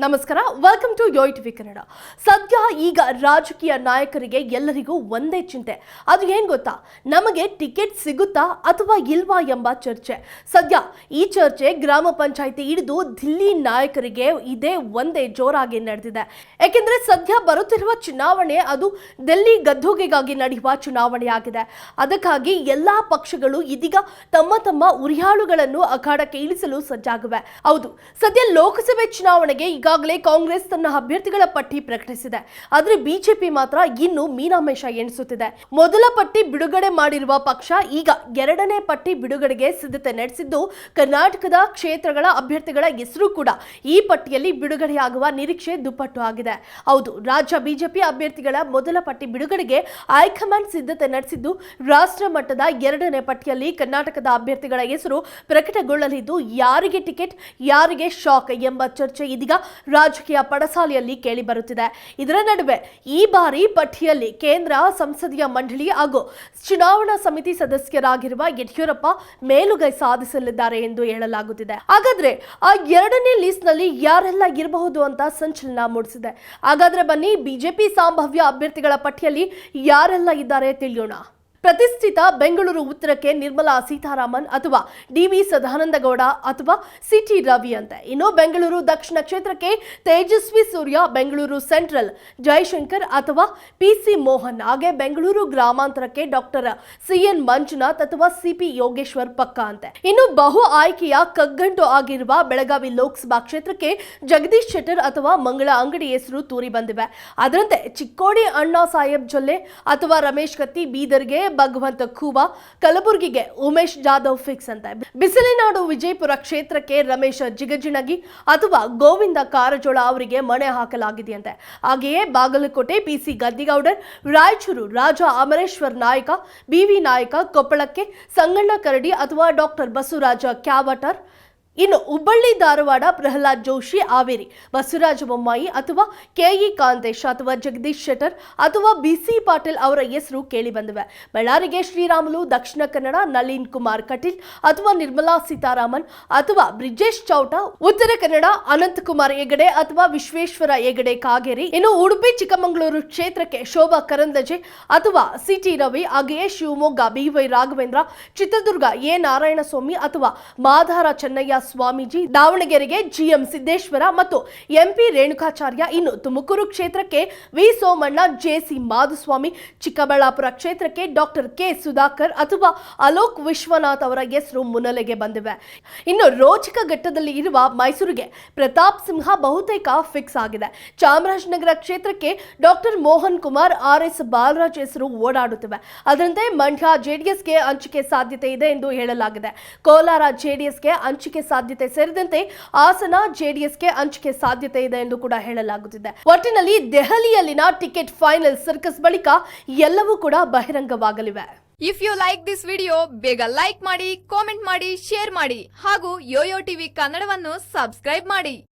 ನಮಸ್ಕಾರ welcome to Yoyo TV Kannada ಸದ್ಯ ಈಗ ರಾಜಕೀಯ ನಾಯಕರಿಗೆ ಎಲ್ಲರಿಗೂ ಒಂದೇ ಚಿಂತೆ. ಅದು ಏನು ಗೊತ್ತಾ? ನಮಗೆ ಟಿಕೆಟ್ ಸಿಗುತ್ತಾ ಅಥವಾ ಇಲ್ವಾ ಎಂಬ ಚರ್ಚೆ. ಸದ್ಯ ಈ ಚರ್ಚೆ ಗ್ರಾಮ ಪಂಚಾಯಿತಿ ಹಿಡಿದು ದಿಲ್ಲಿ ನಾಯಕರಿಗೆ ಇದೇ ಒಂದೇ ಜೋರಾಗಿ ನಡೆದಿದೆ. ಏಕೆಂದರೆ ಸದ್ಯ ಬರುತ್ತಿರುವ ಚುನಾವಣೆ ಅದು ದಿಲ್ಲಿ ಗದ್ದುಗೆಗಾಗಿ ನಡೆಯುವ ಚುನಾವಣೆಯಾಗಿದೆ ಅದಕ್ಕಾಗಿ ಎಲ್ಲಾ ಪಕ್ಷಗಳು ಇದೀಗ ತಮ್ಮ ತಮ್ಮ ಉರಿಯಾಳುಗಳನ್ನು ಅಖಾಡಕ್ಕೆ ಇಳಿಸಲು ಸಜ್ಜಾಗಿವೆ. ಹೌದು, ಸದ್ಯ ಲೋಕಸಭೆ ಚುನಾವಣೆಗೆ ಈಗಾಗಲೇ ಕಾಂಗ್ರೆಸ್ ತನ್ನ ಅಭ್ಯರ್ಥಿಗಳ ಪಟ್ಟಿ ಪ್ರಕಟಿಸಿದೆ. ಆದರೆ ಬಿಜೆಪಿ ಮಾತ್ರ ಇನ್ನು ಮೀನಾಮೇಷ ಎಣಿಸುತ್ತಿದೆ. ಮೊದಲ ಪಟ್ಟಿ ಬಿಡುಗಡೆ ಮಾಡಿರುವ ಪಕ್ಷ ಈಗ ಎರಡನೇ ಪಟ್ಟಿ ಬಿಡುಗಡೆಗೆ ಸಿದ್ಧತೆ ನಡೆಸಿದ್ದು ಕರ್ನಾಟಕದ ಕ್ಷೇತ್ರಗಳ ಅಭ್ಯರ್ಥಿಗಳ ಹೆಸರು ಕೂಡ ಈ ಪಟ್ಟಿಯಲ್ಲಿ ಬಿಡುಗಡೆಯಾಗುವ ನಿರೀಕ್ಷೆ ದುಪ್ಪಟ್ಟು ಆಗಿದೆ. ಹೌದು, ರಾಜ್ಯ ಬಿಜೆಪಿ ಅಭ್ಯರ್ಥಿಗಳ ಮೊದಲ ಪಟ್ಟಿ ಬಿಡುಗಡೆಗೆ ಹೈಕಮಾಂಡ್ ಸಿದ್ಧತೆ ನಡೆಸಿದ್ದು ರಾಷ್ಟ್ರ ಮಟ್ಟದ ಎರಡನೇ ಪಟ್ಟಿಯಲ್ಲಿ ಕರ್ನಾಟಕದ ಅಭ್ಯರ್ಥಿಗಳ ಹೆಸರು ಪ್ರಕಟಗೊಳ್ಳಲಿದ್ದು ಯಾರಿಗೆ ಟಿಕೆಟ್, ಯಾರಿಗೆ ಶಾಕ್ ಎಂಬ ಚರ್ಚೆ ಇದೀಗ ರಾಜಕೀಯ ಪಡಸಾಲಿಯಲ್ಲಿ ಕೇಳಿ ಬರುತ್ತಿದೆ. ಇದರ ನಡುವೆ ಈ ಬಾರಿ ಪಟ್ಟಿಯಲ್ಲಿ ಕೇಂದ್ರ, ಸಂಸದೀಯ ಮಂಡಳಿ ಹಾಗೂ ಚುನಾವಣಾ ಸಮಿತಿ ಸದಸ್ಯರಾಗಿರುವ ಯಡಿಯೂರಪ್ಪ ಮೇಲುಗೈ ಸಾಧಿಸಲಿದ್ದಾರೆ ಎಂದು ಹೇಳಲಾಗುತ್ತಿದೆ. ಹಾಗಾದ್ರೆ ಆ ಎರಡನೇ ಲಿಸ್ಟ್ನಲ್ಲಿ ಯಾರೆಲ್ಲ ಇರಬಹುದು ಅಂತ ಸಂಚಲನ ಮೂಡಿಸಿದೆ. ಹಾಗಾದ್ರೆ ಬನ್ನಿ, ಬಿಜೆಪಿ, ಸಂಭಾವ್ಯ ಅಭ್ಯರ್ಥಿಗಳ ಪಟ್ಟಿಯಲ್ಲಿ ಯಾರೆಲ್ಲ ಇದ್ದಾರೆ ತಿಳಿಯೋಣ. ಪ್ರತಿಷ್ಠಿತ ಬೆಂಗಳೂರು ಉತ್ತರಕ್ಕೆ ನಿರ್ಮಲಾ ಸೀತಾರಾಮನ್ ಅಥವಾ ಡಿ ವಿ ಸದಾನಂದಗೌಡ ಅಥವಾ ಸಿಟಿ ರವಿ ಅಂತೆ. ಇನ್ನು ಬೆಂಗಳೂರು ದಕ್ಷಿಣ ಕ್ಷೇತ್ರಕ್ಕೆ ತೇಜಸ್ವಿ ಸೂರ್ಯ, ಬೆಂಗಳೂರು ಸೆಂಟ್ರಲ್ ಜಯಶಂಕರ್ ಅಥವಾ ಪಿ ಸಿ ಮೋಹನ್, ಹಾಗೆ ಬೆಂಗಳೂರು ಗ್ರಾಮಾಂತರಕ್ಕೆ ಡಾಕ್ಟರ್ ಸಿ ಎನ್ ಮಂಜುನಾಥ್ ಅಥವಾ ಸಿಪಿ ಯೋಗೇಶ್ವರ್ ಪಕ್ಕ ಅಂತೆ. ಇನ್ನು ಬಹು ಆಯ್ಕೆಯ ಕಗ್ಗಂಟು ಆಗಿರುವ ಬೆಳಗಾವಿ ಲೋಕಸಭಾ ಕ್ಷೇತ್ರಕ್ಕೆ ಜಗದೀಶ್ ಶೆಟ್ಟರ್ ಅಥವಾ ಮಂಗಳ ಅಂಗಡಿ ಹೆಸರು ತೂರಿ ಬಂದಿವೆ ಅದರಂತೆ ಚಿಕ್ಕೋಡಿ ಅಣ್ಣಾ ಸಾಹೇಬ್ ಜೊಲ್ಲೆ ಅಥವಾ ರಮೇಶ್ ಕತ್ತಿ ಬೀದರ್ಗೆ ಭಗವಂತ ಖೂಬಾ ಕಲಬುರಗಿಗೆ ಉಮೇಶ್ ಜಾಧವ್ ಫಿಕ್ಸ್ ಅಂತ. ಬಿಸಿಲಿನಾಡು ವಿಜಯಪುರ ಕ್ಷೇತ್ರಕ್ಕೆ ರಮೇಶ್ ಜಿಗಜಿಣಗಿ ಅಥವಾ ಗೋವಿಂದ ಕಾರಜೋಳ ಅವರಿಗೆ ಮಣೆ ಹಾಕಲಾಗಿದೆಯಂತೆ. ಹಾಗೆಯೇ ಬಾಗಲಕೋಟೆ ಪಿಸಿ ಗದ್ದಿಗೌಡರ್, ರಾಯಚೂರು ರಾಜ ಅಮರೇಶ್ವರ್ ನಾಯಕ ಬಿವಿ ನಾಯಕ ಕೊಪ್ಪಳಕ್ಕೆ ಸಂಗಣ್ಣ ಕರಡಿ ಅಥವಾ ಡಾಕ್ಟರ್ ಬಸವರಾಜ ಕ್ಯಾವಟರ್ ಇನ್ನು ಹುಬ್ಬಳ್ಳಿ, ಧಾರವಾಡ, ಪ್ರಹ್ಲಾದ್ ಜೋಶಿ, ಹಾವೇರಿ, ಬಸವರಾಜ ಬೊಮ್ಮಾಯಿ ಅಥವಾ ಕೆಇ ಕಾಂತೇಶ್ ಅಥವಾ ಜಗದೀಶ್ ಶೆಟ್ಟರ್ ಅಥವಾ ಬಿಸಿ ಪಾಟೀಲ್ ಅವರ ಹೆಸರು ಕೇಳಿ ಬಂದಿವೆ ಬಳ್ಳಾರಿಗೆ ಶ್ರೀರಾಮುಲು, ದಕ್ಷಿಣ ಕನ್ನಡ, ನಳಿನ್ ಕುಮಾರ್ ಕಟೀಲ್ ಅಥವಾ ನಿರ್ಮಲಾ ಸೀತಾರಾಮನ್ ಅಥವಾ ಬ್ರಿಜೇಶ್ ಚೌಟ, ಉತ್ತರ ಕನ್ನಡ ಅನಂತಕುಮಾರ್ ಹೆಗಡೆ ಅಥವಾ ವಿಶ್ವೇಶ್ವರ ಹೆಗಡೆ ಕಾಗೇರಿ, ಇನ್ನು ಉಡುಪಿ, ಚಿಕ್ಕಮಗಳೂರು ಕ್ಷೇತ್ರಕ್ಕೆ ಶೋಭಾ ಕರಂದಜೆ ಅಥವಾ ಸಿಟಿ ರವಿ, ಹಾಗೆಯೇ ಶಿವಮೊಗ್ಗ ಬಿವೈ ರಾಘವೇಂದ್ರ, ಚಿತ್ರದುರ್ಗ, ಎ ನಾರಾಯಣಸ್ವಾಮಿ ಅಥವಾ ಮಾಧಾರ ಚೆನ್ನಯ್ಯ ಸ್ವಾಮೀಜಿ ದಾವಣಗೆರೆಗೆ ಜಿಎಂ ಸಿದ್ದೇಶ್ವರ ಮತ್ತು ಎಂಪಿ ರೇಣುಕಾಚಾರ್ಯ ಇನ್ನು ತುಮಕೂರು ಕ್ಷೇತ್ರಕ್ಕೆ ವಿ ಸೋಮಣ್ಣ ಜೆಸಿ ಮಾಧುಸ್ವಾಮಿ, ಚಿಕ್ಕಬಳ್ಳಾಪುರ ಕ್ಷೇತ್ರಕ್ಕೆ ಡಾಕ್ಟರ್ ಕೆ ಸುಧಾಕರ್ ಅಥವಾ ಅಲೋಕ್ ವಿಶ್ವನಾಥ್ ಅವರ ಹೆಸರು ಮುನ್ನೆಲೆಗೆ ಬಂದಿವೆ. ಇನ್ನು ರೋಚಕ ಘಟ್ಟದಲ್ಲಿ ಇರುವ ಮೈಸೂರಿಗೆ ಪ್ರತಾಪ್ ಸಿಂಹ ಬಹುತೇಕ ಫಿಕ್ಸ್ ಆಗಿದೆ. ಚಾಮರಾಜನಗರ ಕ್ಷೇತ್ರಕ್ಕೆ doctor Mohan Kumar, R S Balaraj ಹೆಸರು ಓಡಾಡುತ್ತಿವೆ. ಅದರಂತೆ ಮಂಡ್ಯ ಜೆಡಿಎಸ್ಗೆ ಹಂಚಿಕೆ ಸಾಧ್ಯತೆ ಇದೆ ಎಂದು ಹೇಳಲಾಗಿದೆ. ಕೋಲಾರ ಜೆಡಿಎಸ್ಗೆ ಹಂಚಿಕೆ ಸಾಧ್ಯತೆ ಸೇರಿದಂತೆ ಹಾಸನ ಜೆಡಿಎಸ್ಗೆ ಹಂಚಿಕೆ ಸಾಧ್ಯತೆ ಇದೆ ಎಂದು ಕೂಡ ಹೇಳಲಾಗುತ್ತಿದೆ. ಒಟ್ಟಿನಲ್ಲಿ ದೆಹಲಿಯಲ್ಲಿನ ಟಿಕೆಟ್ ಫೈನಲ್ ಸರ್ಕಸ್ ಬಳಿಕ ಎಲ್ಲವೂ ಕೂಡ ಬಹಿರಂಗವಾಗಲಿವೆ. If you like this video ಬೇಗ ಲೈಕ್ ಮಾಡಿ ಕಾಮೆಂಟ್ ಮಾಡಿ ಶೇರ್ ಮಾಡಿ ಹಾಗೂ ಯೋಯೋ ಟಿವಿ ಕನ್ನಡವನ್ನು ಸಬ್ಸ್ಕ್ರೈಬ್ ಮಾಡಿ.